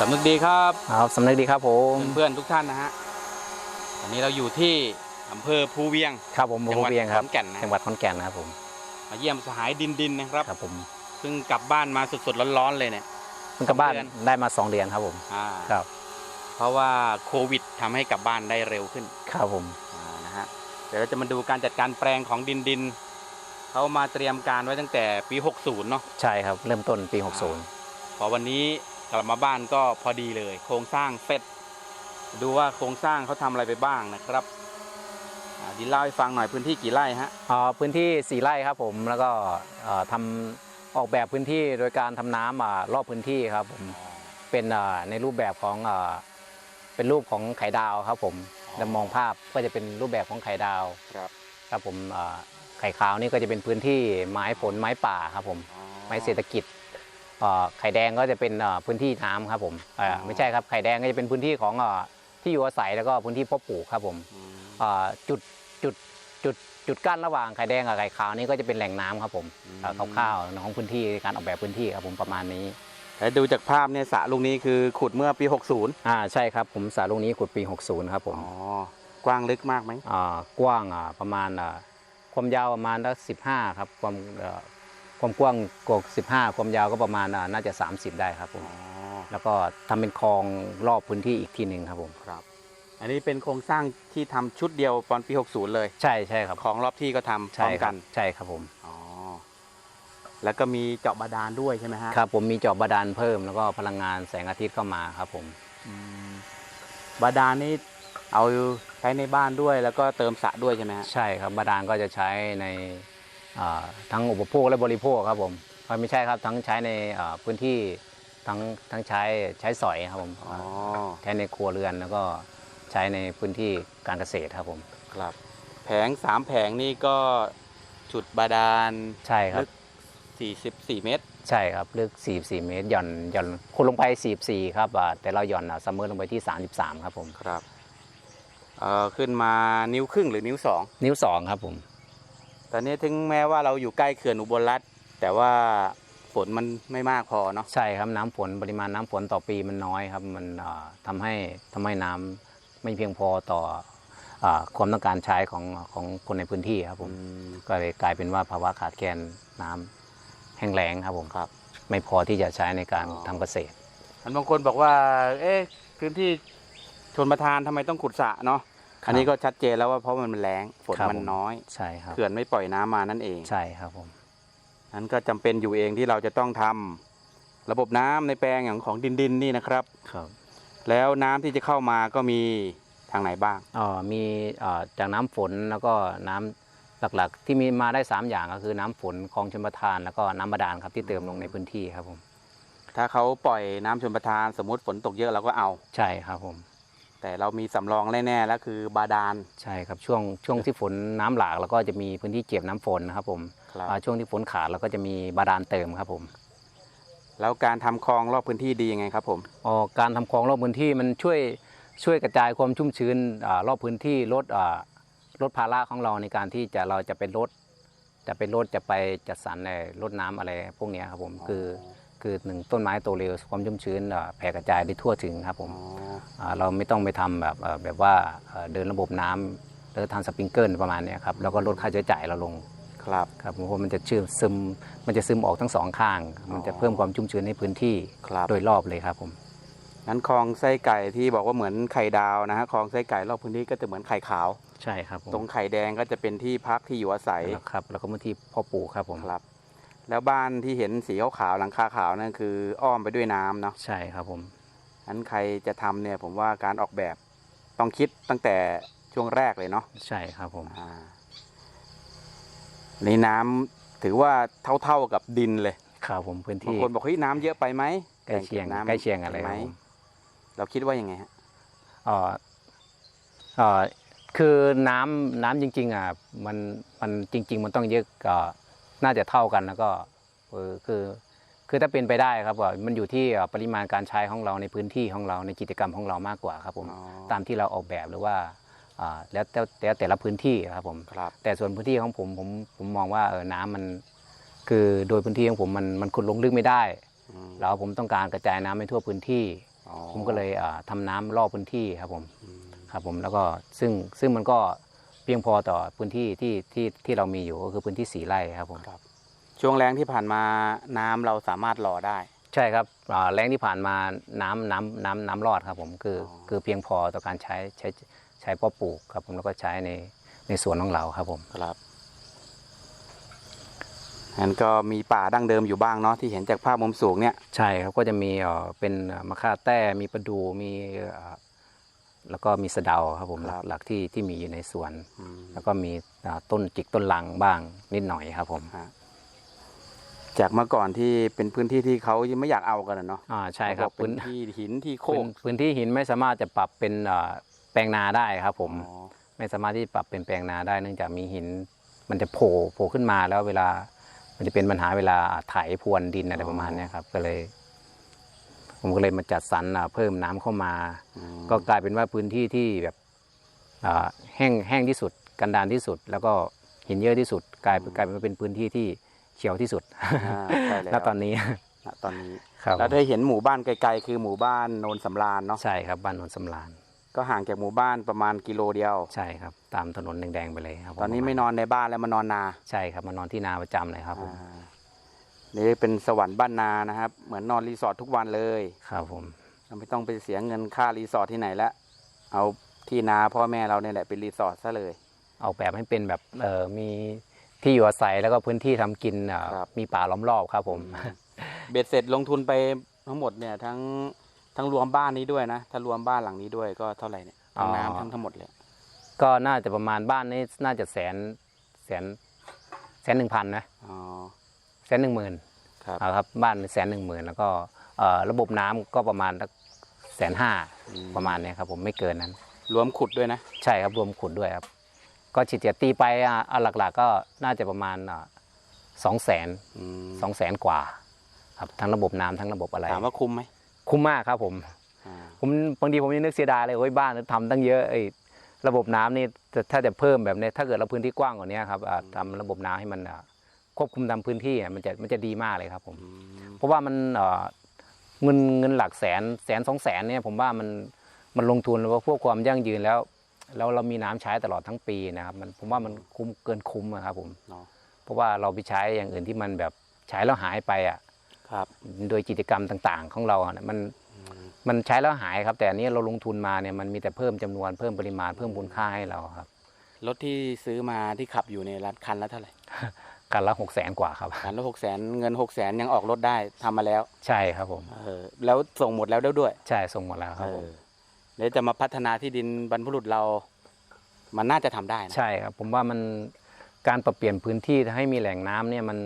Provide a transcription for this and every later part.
สำนึกดีครับครับสำนึกดีครับผมเพื่อนๆทุกท่านนะฮะวันนี้เราอยู่ที่อำเภอภูเวียงครับผมจังหวัดเวียงครับขอนแก่นนะจังหวัดขอนแก่นนะครับผมมาเยี่ยมสหายดินดินนะครับครับผมเพิ่งกลับบ้านมาสดๆร้อนๆเลยเนี่ยเพิ่งกลับบ้านสองเดือนได้มาสองเดือนครับผมอ่าครับ เพราะว่าโควิดทำให้กลับบ้านได้เร็วขึ้นครับผมอ่านะฮะเดี๋ยวเราจะมาดูการจัดการแปลงของดินดินเขามาเตรียมการไว้ตั้งแต่ปี 60 เนาะใช่ครับ เริ่มต้นปีพอวันนี้ กลับมาบ้านก็พอดีเลย โครงสร้างเสร็จ ดูว่าโครงสร้างเขาทำอะไรไปบ้างนะครับอ่าดินเล่าให้ฟังหน่อยพื้นที่กี่ไร่ฮะ60อ่าพื้นที่สี่ไร่ครับผมแล้วก็เอ่อทำออกแบบพื้นที่โดยการทำน้ำอ่ารอบพื้นที่ครับผมเป็นอ่าในรูปแบบของอ่าเป็นรูปของไข่ดาวครับผมอ๋อจะมองภาพก็จะเป็นรูปแบบของไข่ดาวครับครับผมอ่าไข่ขาวนี่ก็จะเป็นพื้นที่ไม้ผลไม้ป่าครับผมไม้เศรษฐกิจเอ่อ ไข่แดงก็จะเป็นเอ่อพื้นที่น้ำครับผมเอ่ออ๋อไม่ใช่ครับไข่แดงก็จะเป็นพื้นที่ของเอ่อที่อยู่อาศัยแล้วก็พื้นที่เพาะปลูกครับผมอืมเอ่อจุดจุดจุดจุดกั้นระหว่างไข่แดงกับไข่ขาวนี่ก็จะเป็นแหล่งน้ำครับผมเอ่อคร่าวๆของพื้นที่การออกแบบพื้นที่ครับผมประมาณนี้แล้วดูจากภาพเนี่ยสระลูกนี้คือขุดเมื่อปี 60อ่าใช่ครับผมสาลุงนี้ขุดปี 60 ครับผมอ๋อกว้างลึกมากไหมอ่ากว้างอ่าประมาณอ่าความยาวประมาณสักสิบห้าครับความเอ่อ ความกว้างกว่าสิบห้าความยาวก็ประมาณอ่าน่าจะ 30 ได้ครับผมอ๋อแล้วก็ทำเป็นคลองรอบพื้นที่อีกทีหนึ่งครับผม ครับ อันนี้เป็นโครงสร้างที่ทำชุดเดียวตอนปี 60 เลยใช่ใช่ครับของรอบที่ก็ทำพร้ใช่อมคกัรับนใช่ครับผม อ๋อแล้วก็มีเจาะบาดาลด้วยใช่ไหมฮะครับผมมีเจาะบาดาลเพิ่มแล้วก็พลังงานแสงอาทิตย์เข้ามาครับผม อืมบาดาลนี่เอาใช้ในบ้านด้วย แล้วก็เติมสระด้วยใช่ไหมฮะใช่ครับบาดาลก็จะใช้ในอ่า ทั้งอุปโภคและบริโภคครับผมเอ้ยไม่ใช่ครับทั้งใช้ในอ่าพื้นที่ทั้งทั้งใช้ใช้สอยครับผมอ๋อใช้ในครัวเรือนแล้วก็ใช้ในพื้นที่การเกษตรครับผมครับแผงสามแผงนี่ก็จุดบาดาลใช่ครัลึบก44 เมตร ใช่ครับลึก 44 เมตรหย่อนหย่อนขุดลงไป 44 ครับอ่าแต่เราหย่อนซัมเมอร์ลงไปที่ 33 ครับผมครับเอ่อขึ้นมานิ้วครึ่งหรือนิ้วสองนิ้ว 2 ครับผม ตอนนี้ถึงแม้ว่าเราอยู่ใกล้เขื่อนอุบลรัฐแต่ว่าฝนมันไม่มากพอเนาะใช่ครับน้ำฝนปริมาณน้ำฝนต่อปีมันน้อยครับมันอ่าทำให้ทำให้น้ำไม่เพียงพอต่ออาความต้องการใช้ของของคนในพื้นที่ครับผม ก็เลยกลายเป็นว่าภาวะขาดแคลนน้ำแห้งแล้งครับผมครับ ไม่พอที่จะใช้ในการอ๋อ ทำเกษตร มันบางคนบอกว่า เอ๊ะพื้นที่ชนประทานทำไมต้องขุดสระเนาะครับ อันนี้ก็ชัดเจนแล้วว่าเพราะมันแรงฝนครับมันน้อยใช่ครับเขื่อนไม่ปล่อยน้ำมานั่นเอง ใช่ครับผมนั้นก็จำเป็นอยู่เองที่เราจะต้องทำระบบน้ำในแปลงอย่างของดินดินๆนี่นะครับ ครับแล้วน้ำที่จะเข้ามาก็มีทางไหนบ้าง อ๋อมีอ่าจากน้ำฝนแล้วก็น้ำหลักๆ ที่มีมาได้3อย่างก็คือน้ำฝนคลองชลประทาน แล้วก็น้ำบาดาลครับที่เติมลงในพื้นที่ครับผมถ้าเขาปล่อยน้ำชนประทานสมมติฝนตกเยอะเราก็เอา ใช่ครับผม แต่เรามีสำรองแน่ๆแล้วคือบาดาล ใช่ครับช่วงช่วงที่ฝนน้ำหลากเราก็จะมีพื้นที่เก็บน้ำฝนนะครับผมครับ อ่าช่วงที่ฝนขาดเราก็จะมีบาดาลเติมครับผมแล้วการทำคลองรอบพื้นที่ดียังไงครับผม อ๋อการทำคลองรอบพื้นที่มันช่วยช่วยกระจายความชุ่มชื้นอารอบพื้นที่ลดอ่าลดภาระของเราในการที่จะเราจะไปลดจะไปลดจะไปจัดสรรในลดน้ำอะไรพวกเนี้ยครับผมคือ คือหนึ่งต้นไม้โตเร็วความชุ่มชื้นอ่าแผ่กระจายได้ทั่วถึงครับผมอ่าเราไม่ต้องไปทำแบบเอ่อแบบว่าเอ่อเดินระบบน้ำแล้วทำสปริงเกิลประมาณเนี้ยครับแล้วก็ลดค่าใช้จ่ายเราลงครับครับเพราะว่ามันจะชื่อซึมมันจะซึมออกทั้งสองข้าง มันจะเพิ่มความชุ่มชื้นในพื้นที่ครับโดยรอบเลยครับผมงั้นคลองไส้ไก่ที่บอกว่าเหมือนไข่ดาวนะฮะคลองไส้ไก่รอบพื้นที่ก็จะเหมือนไข่ขาว ใช่ครับผมตรงไข่แดงก็จะเป็นที่พักที่อยู่อาศัยแล้วครับ แล้วก็พื้นที่พ่อปลูกครับผมครับ แล้วบ้านที่เห็นสีขาวๆหลังคาขาวนั่นคืออ้อมไปด้วยน้ำเนาะใช่ครับผมงั้นใครจะทำเนี่ยผมว่าการออกแบบต้องคิดตั้งแต่ช่วงแรกเลยเนาะใช่ครับผมอ่าในน้ำถือว่าเท่าๆกับดินเลยครับผมพื้นบางที่คนบอกเฮ้ยน้ำเยอะไปไหมใกล้เคียงแบ่ก็บน้ำใกล้เคียงอะไรไหคมรับผม เราคิดว่ายังไงฮะ เอ่อเอ่อคือน้ำน้ำจริงๆอะมันมันจริง ๆ มันต้องเยอะก็ น่าจะเท่ากันแล้วก็เออคือคือถ้าเป็นไปได้ครับว่ามันอยู่ที่ปริมาณการใช้ของเราในพื้นที่ของเราในกิจกรรมของเรามากกว่าครับผมอ๋อตามที่เราออกแบบหรือว่าอ่าแล้วแต่แล้วแต่ละพื้นที่ครับผมครับแต่ส่วนพื้นที่ของผมผมผมมองว่าเออน้ำมัน คือโดยพื้นที่ของผมมันมันขุดลงลึกไม่ได้อืมแล้วผมต้องการกระจายน้ำให้ทั่วพื้นที่อ๋ออ๋อผมก็เลยอ่าทำน้ำรอบพื้นที่ครับผมอืมครับผมแล้วก็ซึ่งซึ่งมันก็ เพียงพอต่อพื้นที่ที่ที่ที่เรามีอยู่ก็คือพื้นที่สี่ไร่ครับผมช่วงแรงที่ผ่านมาน้ำเราสามารถรอได้ ใช่ครับอ่าแรงที่ผ่านมาน้ำน้ำน้ำน้ำรอดครับผมคือออคือเพียงพอต่อการใช้ใช้ใช้เพาะปลูกครับผมแล้วก็ใช้ในในสวนของเราครับผมครับงั้นก็มีป่าดั้งเดิมอยู่บ้างเนาะที่เห็นจากภาพมุมสูงเนี่ยใช่ครับก็จะมีเอ่อเป็นเอ่อมะค่าแต้มีประดูมีเอ่อ แล้วก็มีสะเดาครับผมหลักหลักที่ที่มีอยู่ในสวนอืมแล้วก็มีอ่าต้นจิกต้นลังบ้างนิดหน่อยครับผมฮะจากเมื่อก่อนที่เป็นพื้นที่ที่เขายังไม่อยากเอากันอะเนาะอ่าใช่ครับเขาอกเป็พื้นนที่หินที่โคพื้กนพื้นที่หินไม่สามารถจะปรับเป็นเอ่อแปลงนาได้ครับผมอ๋อไม่สามารถที่ปรับเป็นแปลงนาได้ เนื่องจากมีหินมันจะโผล่โผล่ขึ้นมาแล้วเวลา มันจะเป็นปัญหาเวลาไถพรวนดินอะไรประมาณเนี้ยครับก็เลย ผมก็เลยมาจัดสรรอ่าเพิ่มน้ำเข้ามาอืมก็กลายเป็นว่าพื้นที่ที่แบบอ่าแห้งแห้งที่สุด กันดานที่สุด แล้วก็หินเยอะที่สุด กลายเป็นกลายเป็นว่าเป็นพื้นที่ที่เขียวที่สุดอ่าใช่แล้วณตอนนี้ณตอนนี้ครับแล้วได้เห็นหมู่บ้านไกลๆ คือหมู่บ้านโนนสำราญเนาะใช่ครับบ้านโนนสำราญก็ห่างจากหมู่บ้านประมาณกิโลเดียว ใช่ครับ ตามถนนแดงๆไปเลยครับผตอนนี้ไม่นอนในบ้านแล้วมานอนนา ใช่ครับมานอนที่นาประจำเลยครับผมอ่า นี่เป็นสวรรค์บ้านนานะครับ เหมือนนอนรีสอร์ททุกวันเลยครับผมเราไม่ต้องไปเสียเงินค่ารีสอร์ทที่ไหนแล้วเอาที่นาพ่อแม่เราเนี่ยแหละเป็นรีสอร์ทซะเลย ออกแบบให้เป็นแบบเออมีที่อยู่อาศัยแล้วก็พื้นที่ทำกินอ่าครับ มีป่าล้อมรอบครับผม เบ็ดเสร็จลงทุนไปทั้งหมดเนี่ยทั้งทั้งรวมบ้านนี้ด้วยนะ ถ้ารวมบ้านหลังนี้ด้วยก็เท่าไหร่เนี่ยทั้งอ๋อ น้ำทั้งทั้งหมดเลย ก็น่าจะประมาณบ้านนี้น่าจะแสนแสนแสนหนึ่งพันนะอ๋อแส นหนึ่งหมื่นครับครับบ้านแสนหนึ่งหมื่นแล้วก็เอ่อระบบน้ำก็ประมาณแสนห้าอืมประมาณเนี้ยครับผมไม่เกินนั้น รวมขุดด้วยนะ ใช่ครับรวมขุดด้วยครับ ก็เฉียดๆตีไปอะเอาหลักๆก็น่าจะประมาณสองแสนอืมสองแสนกว่า ครับทั้งระบบน้ำทั้งระบบอะไรถามว่าคุ้มไหมคุ้มมากครับผมอ่าผมบางทีผมยังนึกเสียดายเลยโอ้ยบ้านทำตั้งเยอะไอ้ระบบน้ำนี่แต่ถ้าจะเพิ่มแบบนี้ถ้าเกิดเราพื้นที่กว้างกว่านี้ครับอ่าทำระบบน้ำให้มันอ่า ควบคุมตามพื้นที่อะมันจะมันจะดีมากเลยครับผมอืมเพราะว่ามันเอ่อเงินเงินหลักแสนแสนสองแสนเนี่ยผมว่ามันมันลงทุนแล้วพวกความยั่งยืนแล้ว แล้วเรามีน้ำใช้ตลอดทั้งปีนะครับ มันผมว่ามันคุ้มเกินคุ้มอะครับผมเนาะเพราะว่าเราไปใช้อย่างอื่นที่มันแบบใช้แล้วหายไปอะครับ โดยกิจกรรมต่างๆ ของเราอะเนี่ยมันอืมมันใช้แล้วหายครับ แต่อันนี้เราลงทุนมาเนี่ยมันมีแต่เพิ่มจำนวนเพิ่มปริมาณเพิ่มมูลค่าให้เราครับรถที่ซื้อมาที่ขับอยู่ในยรัฐคันละเท่าไหร่ กันละหกแสนกว่าครับคันละหกแสนเงินหกแสนยังออกรถได้ทำมาแล้ว ใช่ครับผมเออแล้วส่งหมดแล้วด้วย ใช่ส่งหมดแล้วครับเอผมอเดี๋ยวจะมาพัฒนาที่ดินบรรพบุรุษเรา มันน่าจะทำได้นะใช่ครับผมว่ามันการปรับเปลี่ยนพื้นที่ให้มีแหล่งน้ำเนี่ยมัน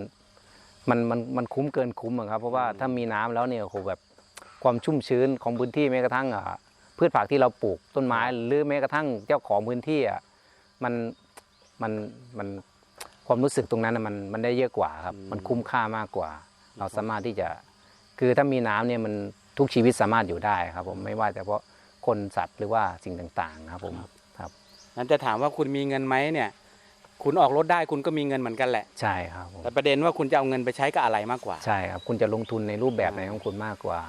มันมันมันคุ้มเกินคุ้มอะครับ เพราะว่าถ้ามีน้ำแล้วเนี่ยโอ้โหแบบความชุ่มชื้นของพื้นที่แม้กระทั่งอะพืชผักที่เราปลูกต้นไม้หรือแม้กระทั่งเจ้าของพื้นที่อะมันมันมัน ความรู้สึกตรงนั้นน่ะมันมันได้เยอะกว่าครับ มันคุ้มค่ามากกว่า เราสามารถที่จะ คือถ้ามีน้ำเนี่ยมันทุกชีวิตสามารถอยู่ได้ครับ ผมไม่ว่าแต่เพราะคนสัตว์หรือว่าสิ่งต่างๆ ครับผมครับนั้นจะถามว่าคุณมีเงินไหมเนี่ย คุณออกรถได้คุณก็มีเงินเหมือนกันแหละใช่ครับผมแต่ประเด็นว่าคุณจะเอาเงินไปใช้กับอะไรมากกว่า ใช่ครับ คุณจะลงทุนในรูปแบบไหนของคุณมากกว่า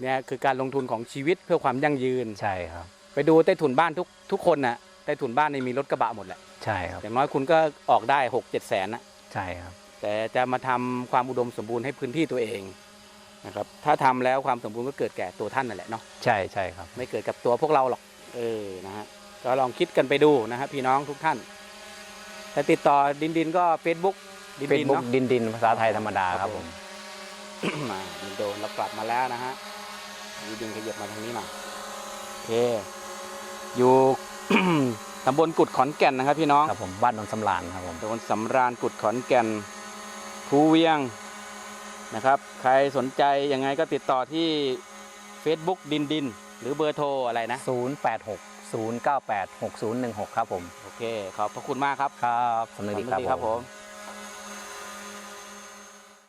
เนี่ยคือการลงทุนของชีวิตเพื่อความยั่งยืนใช่ครับ ไปดูใต้ถุนบ้านทุกทุกคนน่ะ ใต้ถุนบ้านนี่มีรถกระบะหมดแหละใช่ครับอย่างน้อยคุณก็ออกได้หกเจ็ดแสนนะใช่ครับ แต่จะมาทำความอุดมสมบูรณ์ให้พื้นที่ตัวเองนะครับถ้าทำแล้วความสมบูรณ์ก็เกิดแก่ตัวท่านนั่นแหละเนาะใช่ใช่ครับ ไม่เกิดกับตัวพวกเราหรอกเออนะฮะก็ลองคิดกันไปดูนะฮะพี่น้องทุกท่านแต่ติดต่อดินดินก็ Facebook ดินเฟซดินบุ๊กเนาะดินดินภาษาไทยธรรมดาคครัรับบผผมมมาดินโดนเรากลับมาแล้วนะฮะดินดินขยับมาทางนี้หน่อยโอเคอยู่ ตำบลกุดขอนแก่นนะครับพี่น้องครับผมบ้านนนสำราญครับผมตำบลสำราญกุดขอนแก่นภูเวียงนะครับ ใครสนใจยังไงก็ติดต่อที่ Facebook ดินดิน หรือเบอร์โทรอะไรนะ 086 098 6016 ครับผม โอเค ขอบพระคุณมากครับ ครับสำนึกดีครับสวัสดีครับผผมม